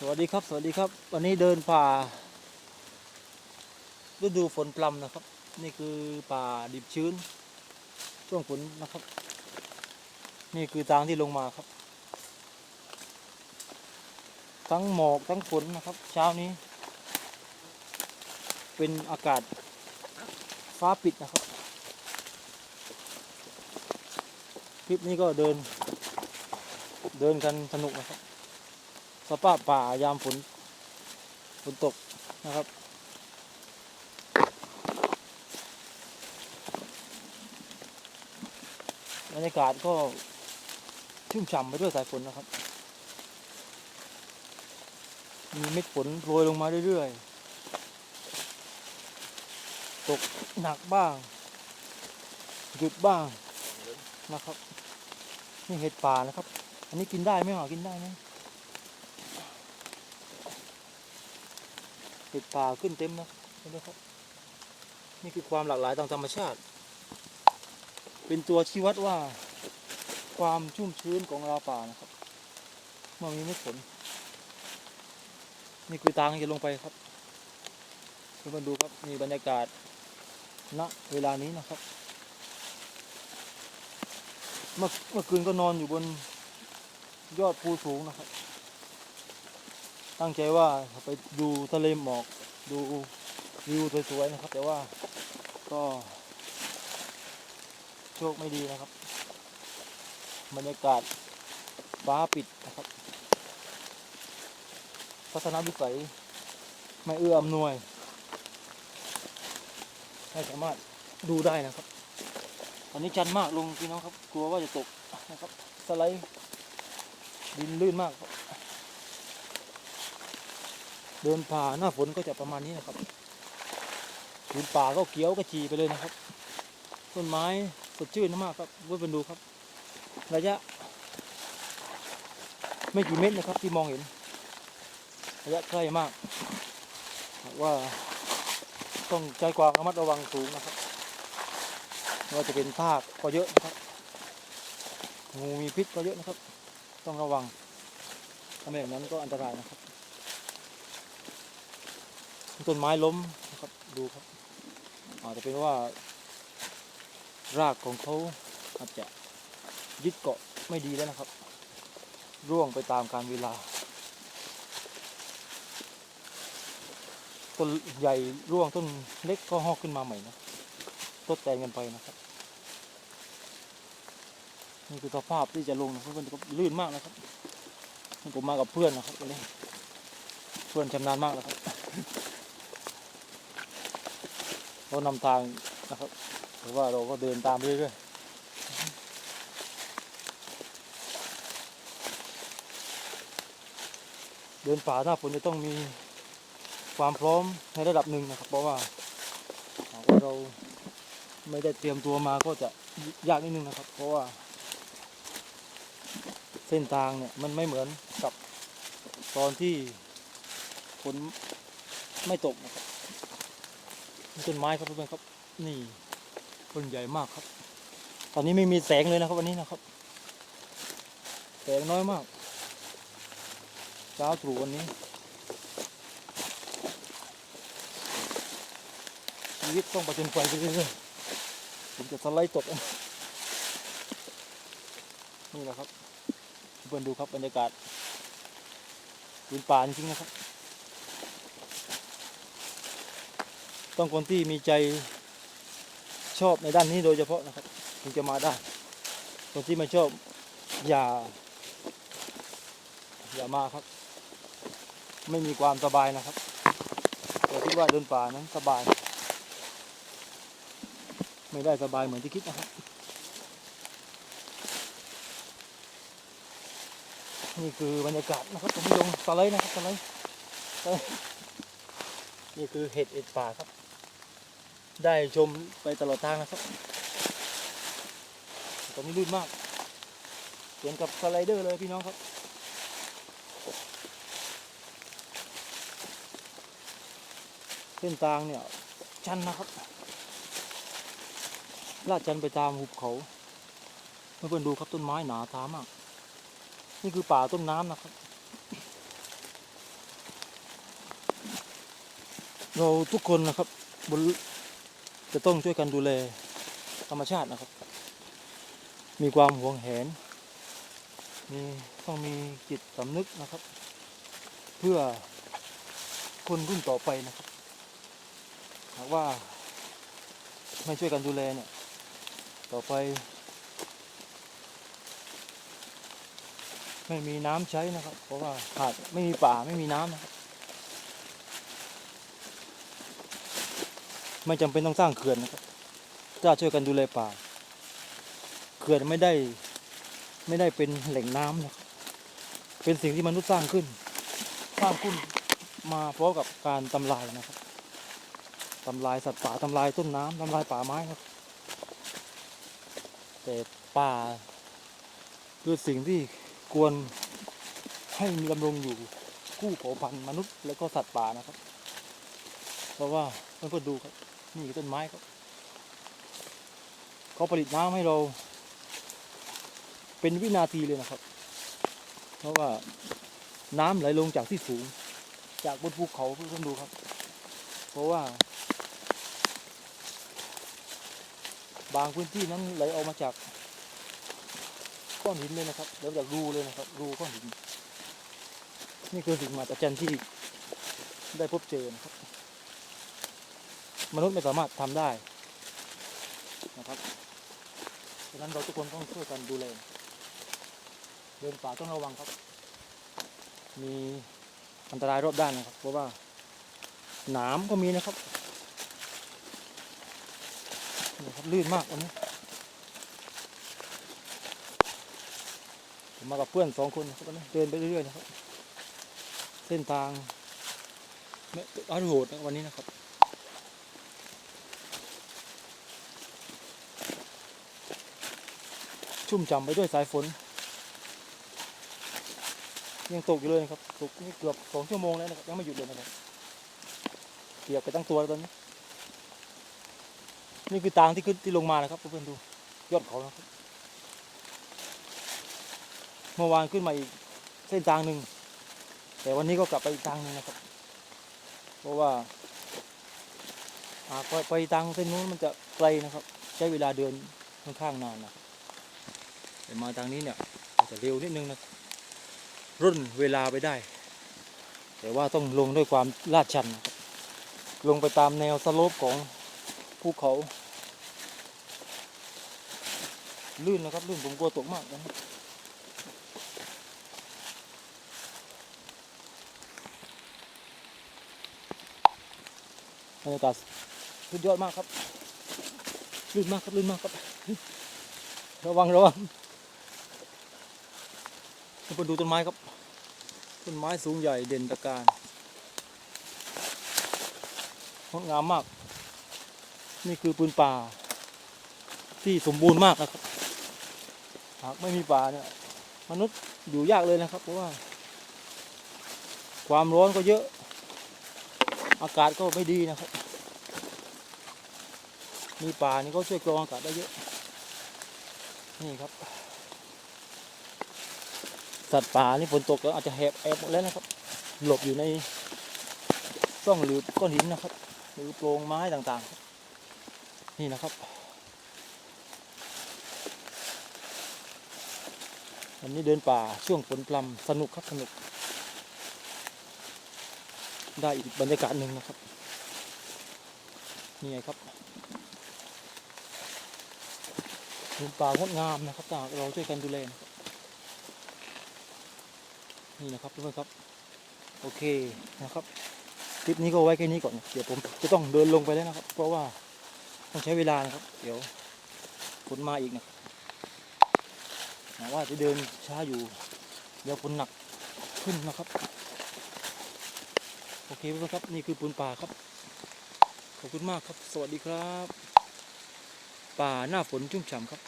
สวัสดีครับ สวัสดีครับ วันนี้เดินป่าฤดูฝนพรำนะครับ นี่คือป่าดิบชื้น ช่วงฝนนะครับ นี่คือทางที่ลงมาครับ ทั้งหมอกทั้งฝนนะครับ เช้านี้ เป็นอากาศฟ้าปิดนะครับคลิปนี้ก็เดิน เดินกันสนุกนะครับ สภาพป่ายามฝนฝนตกนะครับ บรรยากาศก็ชุ่มฉ่ำไปด้วยสายฝนนะครับ มีเม็ดฝนโรยลงมาเรื่อยๆ ตกหนักบ้าง หยุดบ้างนะครับ นี่เห็ดป่านะครับ อันนี้กินได้ไหมหรอกินได้ไหม ห็ดป่าขึ้นเต็มนะเห็นไหมครับ นี่คือความหลากหลายทางธรรมชาติ เป็นตัวชี้วัดว่า ความชุ่มชื้นของราวป่านะครับ เมื่อมีเม็ดฝนนี่คือทางที่จะลงไปครับเพื่อนๆดูครับนี่บรรยากาศณเวลานี้นะครับ เมื่อเมื่อคืนก็นอนอยู่บนยอดภูสูงนะครับ ตั้งใจว่าไปดูทะเลหมอกดูวิวสวยๆนะครับ แต่ว่าก็โชคไม่ดีนะครับบรรยากาศฟ้าปิดนะครับทัศนวิสัยไม่เอื้ออำนวยไม่สามารถดูได้นะครับ ตอนนี้ชันมากลงพี่น้องครับ กลัวว่าจะตกนะครับ สไลด์ดินลื่นมากครับ เดินป่าหน้าฝนก็จะประมาณนี้นะครับพื้นป่าก็เขียวกระจีไปเลยนะครับ ต้นไม้สดชื่นมากครับเพื่อนดูครับ ระยะ ไม่กี่เมตรนะครับที่มองเห็น ระยะใกล้มาก ว่าต้องใจความระมัดระวังสูงนะครับว่าจะเป็นทากก็เยอะนะครับงูมีพิษก็เยอะนะครับ ต้องระวังถ้าไม่อย่างนั้นก็อันตรายนะครับ ต้นไม้ล้มนะครับดูครับอาจจะเป็นว่ารากของเขาอาจจะยึดเกาะไม่ดีแล้วนะครับ ร่วงไปตามการเวลาต้นใหญ่ร่วงต้นเล็กก็หอกขึ้นมาใหม่นะทดแทนกันไปนะครับ นี่คือสภาพที่จะลงนะเพื่อนๆก็ลื่นมากนะครับผมมากับเพื่อนนะครับวันนี้เพื่อนชำนาญมากนะครับ เรานำทางนะครับหรือว่าเราก็เดินตามไปเรื่อยๆเดินป่าหน้าฝนจะต้องมีความพร้อมในระดับหนึ่งนะครับ เพราะว่าหากว่าเราไม่ได้เตรียมตัวมาก็จะยากนิดนึงนะครับ เพราะว่า เส้นทางเนี่ยมันไม่เหมือนกับตอนที่ฝนไม่ตกนะครับ ต้นไม้ครับเพื่อนครับ นี่ต้นใหญ่มากครับ ตอนนี้ไม่มีแสงเลยนะครับวันนี้นะครับ แสงน้อยมาก เช้าตรู่วันนี้ชีวิตต้องประจนไฟไปเรื่อยๆผมจะสไลด์ตกนี่แหละครับเพื่อนดูครับบรรยากาศพื้นป่าจริงๆนะครับ ต้องคนที่มีใจชอบในด้านนี้โดยเฉพาะนะครับถึงจะมาได้ คนที่ไม่ชอบอย่า อย่ามาครับ ไม่มีความสบายนะครับแต่คิดว่าเดินป่านั้นสบาย ไม่ได้สบายเหมือนที่คิดนะครับนี่คือบรรยากาศนะครับผมลงสไลด์นะครับสไลด์สไลด์นี่คือเห็ดเห็ดป่าครับ ได้ชมไปตลอดทางนะครับตอนนี้ลื่นมากเหมือนกับสไลเดอร์เลยพี่น้องครับเส้นทางเนี่ย ชันนะครับ ลาดชันไปตามหุบเขาเพื่อนดูครับต้นไม้หนาตามาก นี่คือป่าต้นน้ำนะครับ เราทุกคนนะครับบน จะต้องช่วยกันดูแลธรรมชาตินะครับ มีความหวงแหน มีต้องมีจิตสำนึกนะครับ เพื่อคนรุ่นต่อไปนะครับหากว่าไม่ช่วยกันดูแลเนี่ย ต่อไป ไม่มีน้ำใช้นะครับ เพราะว่าหากไม่มีป่าไม่มีน้ำนะครับ ไม่จำเป็นต้องสร้างเขื่อนนะครับถ้าช่วยกันดูแลป่า เขื่อนไม่ได้ไม่ได้เป็นแหล่งน้ำนะครับเป็นสิ่งที่มนุษย์สร้างขึ้น สร้างขึ้นมาพราะกับการทำลายนะครับทำลายสัตว์ป่าทำลายต้นน้ำทำลายป่าไม้ครับ แต่ป่าคือสิ่งที่ควรให้มีดำรงอยู่คู่เผ่าพันธุ์มนุษย์และก็สัตว์ป่านะครับ เพราะว่าเพื่อนๆดูครับ นี่ต้นไม้ครับเขาผลิตน้ำให้เรา เป็นวินาทีเลยนะครับ เพราะว่าน้ำไหลลงจากที่สูง จากบนภูเขาเพื่อนๆดูครับ เพราะว่า บางพื้นที่นั้นไหลออกมาจากก้อนหินเลยนะครับแล้วจากรูเลยนะครับ รูก้อนหิน นี่คือสิ่งมหัศจรรย์ที่ได้พบเจอนะครับ มนุษย์ไม่สามารถทำได้นะครับฉะนั้นเราทุกคนต้องช่วยกันดูแลเดินป่าต้องระวังครับ มีอันตรายรอบด้านนะครับ เพราะว่าหนามก็มีนะครับนี่ครับลื่นมากวันนี้ผมมากับเพื่อนสองคนครับวันนี้เดินไปเรื่อยๆนะครับ เส้นทางไม่อาโหดนะวันนี้นะครับ ชุ่มฉ่ำไปด้วยสายฝน ยังตกอยู่เลยนะครับตกนี่เกือบสองชั่วโมงแล้วนะครับยังไม่หยุดเลยนะครับเปียกไปตั้งตัวตอนนี้ นี่คือทางที่ขึ้นที่ลงมานะครับเพื่อนๆดูยอดเขานะครับเมื่อวานขึ้นมาอีกเส้นทางหนึ่งแต่วันนี้ก็กลับไปอีกทางหนึ่งนะครับ เพราะว่าหากไปไปทางเส้นนู้นมันจะไกลนะครับ ใช้เวลาเดินค่อนข้างนานนะครับ แต่มาทางนี้เนี่ยอาจจะเร็วนิดนึงนะรุ่นเวลาไปได้ แต่ว่าต้องลงด้วยความลาดชัน ลงไปตามแนวสโลปของภูเขา ลื่นนะครับ ลื่นผมกลัวตกมากนะครับบรรยากาศสุดยอดมากครับ ลื่นมากครับ ลื่นมากครับ ระวังระวัง มาดูต้นไม้ครับ ต้นไม้สูงใหญ่เด่นตะการงดงามมาก นี่คือปืนป่า ที่สมบูรณ์มากนะครับ หากไม่มีป่าเนี่ยมนุษย์อยู่ยากเลยนะครับ เพราะว่า ความร้อนก็เยอะ อากาศก็ไม่ดีนะครับ มีป่านี่ก็ช่วยกรองอากาศได้เยอะ นี่ครับ สัตว์ป่านี่ฝนตกแล้วอาจจะแหบแอบหมดแล้วนะครับ หลบอยู่ในซ่องหรือก้อนหินนะครับ หรือโพรงไม้ต่างๆ นี่นะครับวันนี้เดินป่าช่วงฝนพรำสนุกครับสนุก ได้อีกบรรยากาศหนึ่งนะครับ นี่ไงครับเดินป่างดงามนะครับถ้ากเราช่วยกันดูแลนะครับ นี่นะครับทุกคนครับ โอเคนะครับ คลิปนี้ก็ไว้แค่นี้ก่อน เดี๋ยวผมจะต้องเดินลงไปแล้วนะครับ เพราะว่าต้องใช้เวลานะครับ เดี๋ยวฝนมาอีกนะหวังว่าจะเดินช้าอยู่ เดี๋ยวฝนหนักขึ้นนะครับ โอเคทุกคนครับ นี่คือปูนป่าครับ ขอบคุณมากครับ สวัสดีครับ ป่าหน้าฝนชุ่มฉ่ำครับ